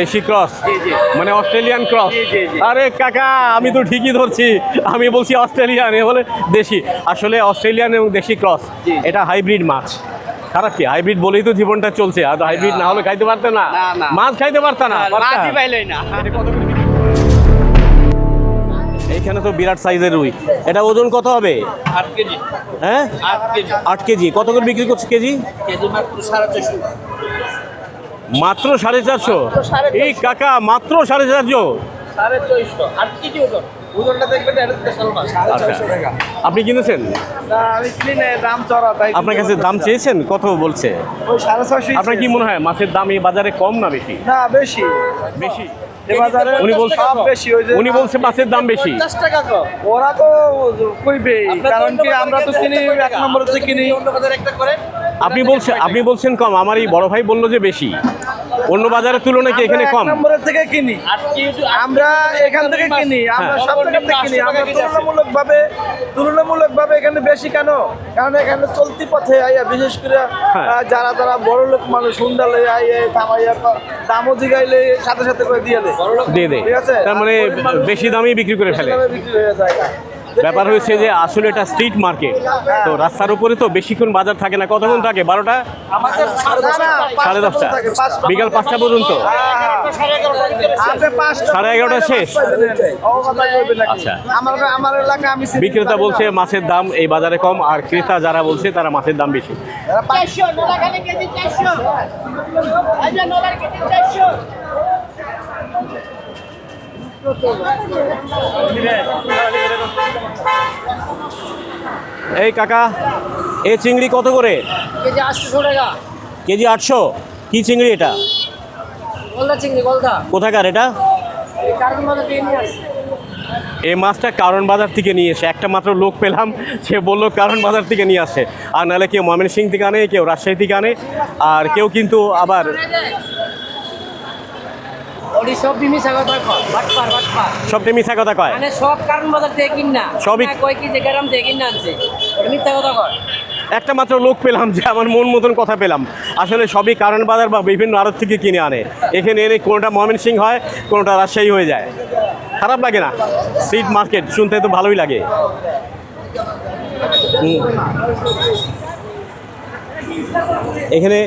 দেশি ক্রস। মানে Australian cross. আরে কাকা আমি তো ঠিকই ধরছি। আমি বলছি অস্ট্রেলিয়ান এ বলে দেশি। আসলে অস্ট্রেলিয়ান এবং দেশি ক্রস এটা হাইব্রিড মাছ। খারাপ কি? হাইব্রিড বলেই তো জীবনটা চলছে আর হাইব্রিড না হলে খাইতে পারতে না। মাছ খাইতে পারতে না পারতা? মাছই পাইলই না। এইখানে তো বিরাট সাইজের রুই। এটা ওজন কত হবে? আট কেজি। হ্যাঁ? আট কেজি। আট কেজি। কত করে বিক্রি করছে কেজি? কেজি মাত্র সাড়ে চারশো মাত্র সাড়ে চারশো? এই কাকা মাত্র সাড়ে চারশো? আচ্ছা। আপনি কিনেছেন? আপনার কাছে দাম চেয়েছেন? কত বলছে? সাড়ে ছশো আপনার কি মনে হয় মাছের দাম এই বাজারে কম না বেশি? না বেশি। বেশি? উনি বলছে বেশি উনি বলছে মাছের দাম বেশি। টাকা ওরা তো কইবে কারণ কি আমরা তো কিনি এক নম্বরে কিনি। অন্য বাজারে একটা করে আপনি বলছেন আপনি বলছেন কম আমার এই বড় ভাই বলল যে বেশি। অন্য বাজারের তুলনায় কি এখানে কম? নম্বরের থেকে কিনি। আমরা এখান থেকে কিনি আমরা হ্যাঁ। সব জায়গা থেকে কিনি। আমরা তুলনামূলক ভাবে তুলনামূলক ভাবে এখানে বেশি কেন? কারণ এখানে চলতি পথে আইয়া বিশেষ করে হ্যাঁ। যারা যারা বড় লোক মানুষ হুন্ডালে আইয়া থামাইয়া দামও জিগাইলে সাথে সাথে করে দিয়ে দেয়। দিয়ে দেয়। ঠিক আছে? তার মানে বেশি দামেই বিক্রি করে ফেলে। বিক্রি হয়ে যায় ব্যাপার হয়েছে যে আসলে এটা স্ট্রিট মার্কেট তো রাস্তার উপরে তো বেশিক্ষণ বাজার থাকে না। কতক্ষণ থাকে? বারোটা? সাড়ে দশটা। বিকাল পাঁচটা পর্যন্ত। সাড়ে এগারোটা শেষ? আচ্ছা। বিক্রেতা বলছে মাছের দাম এই বাজারে কম, আর ক্রেতা যারা বলছে তারা মাছের দাম বেশি। চারশো নোলাখালী কেজি চারশো আচ্ছা নোলার কেজি চারশো এই কাকা এই চিংড়ি কত করে? কেজি আটশো টাকা। কেজি আটশো? কি চিংড়ি এটা? গলদা চিংড়ি গলদা। কোথাকার এটা? এই মাছটা কারণ বাজার থেকে নিয়ে এসে একটা মাত্র লোক পেলাম সে বলল কারণ বাজার থেকে নিয়ে আসে। আর নাহলে কেউ ময়মনসিং থেকে আনে কেউ রাজশাহী থেকে আনে আর কেউ কিন্তু আবার সব সবটা মিথ্যা কথা কয় মানে সব কার্বন বাজার থেকে কিন না সবই- কয় থেকে কিন না আনছে মিথ্যা কথা কর একটা মাত্র লোক পেলাম যে আমার মন মতন কথা পেলাম। আসলে সবই কারণ বাজার বা বিভিন্ন আড়ত থেকে কিনে আনে। এখানে এনে কোনোটা ময়মনসিং হয় কোনোটা রাজশাহী হয়ে যায়। খারাপ লাগে না। স্ট্রিট মার্কেট শুনতে তো ভালোই লাগে। এখানে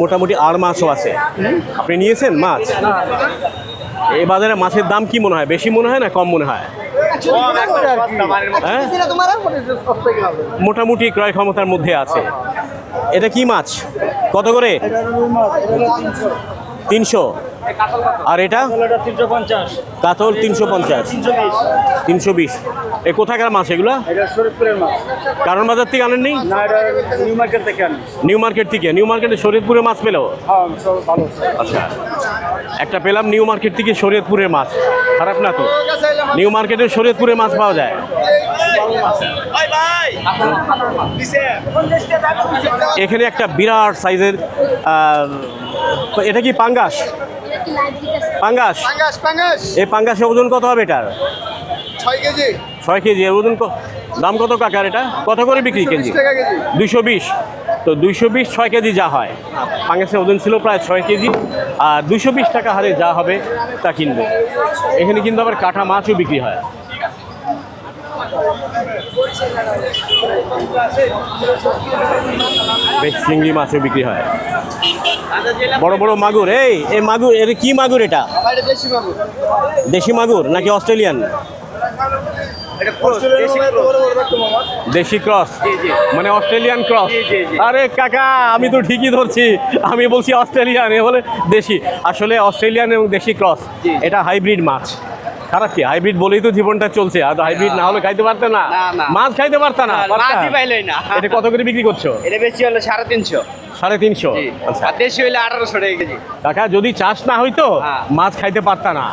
মোটামুটি আর মাছও আছে। আপনি নিয়েছেন মাছ? এই বাজারে মাছের দাম কি মনে হয়? বেশি মনে হয় না কম মনে হয়? হ্যাঁ? মোটামুটি ক্রয় ক্ষমতার মধ্যে আছে। এটা কি মাছ? কত করে? তিনশো। আর এটা? কাতল তিনশো পঞ্চাশ। তিনশো বিশ। এ কোথাকার মাছ এগুলো? কারণ বাজার থেকে আনেননি? না নিউ মার্কেট থেকে নিউ মার্কেট থেকে। নিউ মার্কেটে শরীয়তপুরে মাছ পেল? হ্যাঁ আচ্ছা। একটা পেলাম নিউ মার্কেট থেকে শরীয়তপুরের মাছ। খারাপ না তো? নিউ মার্কেটে শরীয়তপুরে মাছ পাওয়া যায়। এখানে একটা বিরাট সাইজের এটা কি পাঙ্গাস? পাঙ্গাস? পাঙ্গাস পাঙ্গাস। এই পাঙ্গাসের ওজন কত হবে এটার? ছয় কেজি। ছয় কেজি এর ওজন কত দাম কত কাকার এটা? কত করে বিক্রি কেজি? টাকা কেজি। দুইশো বিশ। তো দুইশো বিশ ছয় কেজি যা হয়। পাঙ্গাসের ওজন ছিল প্রায় ছয় কেজি। আর দুইশো বিশ টাকা হারে যা হবে তা কিনবো। এখানে কিন্তু আবার কাঁঠা মাছও বিক্রি হয়। বেশ চিংড়ি মাছও বিক্রি হয়। বড় বড় মাগুর এই এই মাগুর এর কি মাগুর এটা? দেশি মাগুর নাকি অস্ট্রেলিয়ান? এটা দেশি দেশি ক্রস মানে অস্ট্রেলিয়ান ক্রস। আরে কাকা আমি তো ঠিকই ধরছি। আমি বলছি অস্ট্রেলিয়ান এ বলে দেশি। আসলে অস্ট্রেলিয়ান এবং দেশি ক্রস এটা হাইব্রিড মাছ। খারাপ কি হাইব্রিড বলেই তো জীবনটা চলছে? আর হাইব্রিড না হলে খাইতে পারতে না। মাছ খাইতে পারতে না? মাছই পাইলই না। এটা কত করে বিক্রি করছ? এটা বেশি হলে সাড়ে তিনশো। সাড়ে তিনশো। জি। আচ্ছা। দেশি হইলে আঠারোশো টাকা কেজি। কাকা যদি চাষ না হইতো হ্যাঁ। মাছ খাইতে পারতা না।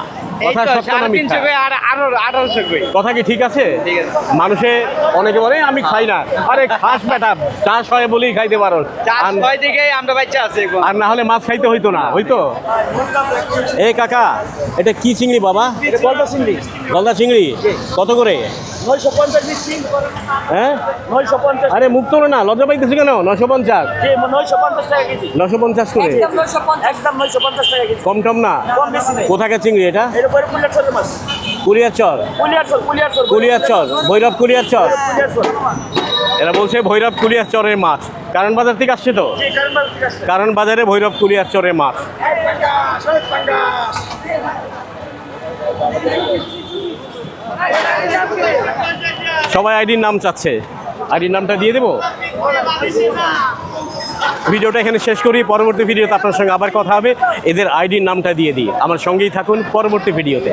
কথা কি ঠিক আছে? মানুষে অনেকে বলে আমি খাই না। আরে খাস বেটা চাষ হয় বলেই খাইতে পারো। আর- না হলে মাছ খাইতে হইতো না হইতো? এই কাকা এটা কি চিংড়ি বাবা? গলদা চিংড়ি। গলদা চিংড়ি? কত করে? হ্যাঁ? আরে মুখ তোলো না লজ্জা পাইতেছো কেন? নশো পঞ্চাশ। নয়শো পঞ্চাশ নশো করে? কম টম না? বেশি চিংড়ি এটা? এর উপরে কুলিয়ার চল কুলিয়ার চল কুলিয়ার চল কুলিয়ার চর। ভৈরব কুলিয়ার চর। চল এরা বলছে ভৈরব কুলিয়ার চরের মাছ। কারণ বাজার থেকে আসছে তো? কারণ বাজারে ভৈরব কুলিয়ার চরের মাছ। সবাই আইডির নাম চাচ্ছে। আইডির নামটা দিয়ে দেবো? ভিডিওটা এখানে শেষ করি, পরবর্তী ভিডিওতে আপনার সঙ্গে আবার কথা হবে। এদের আইডির নামটা দিয়ে দিই। আমার সঙ্গেই থাকুন পরবর্তী ভিডিওতে।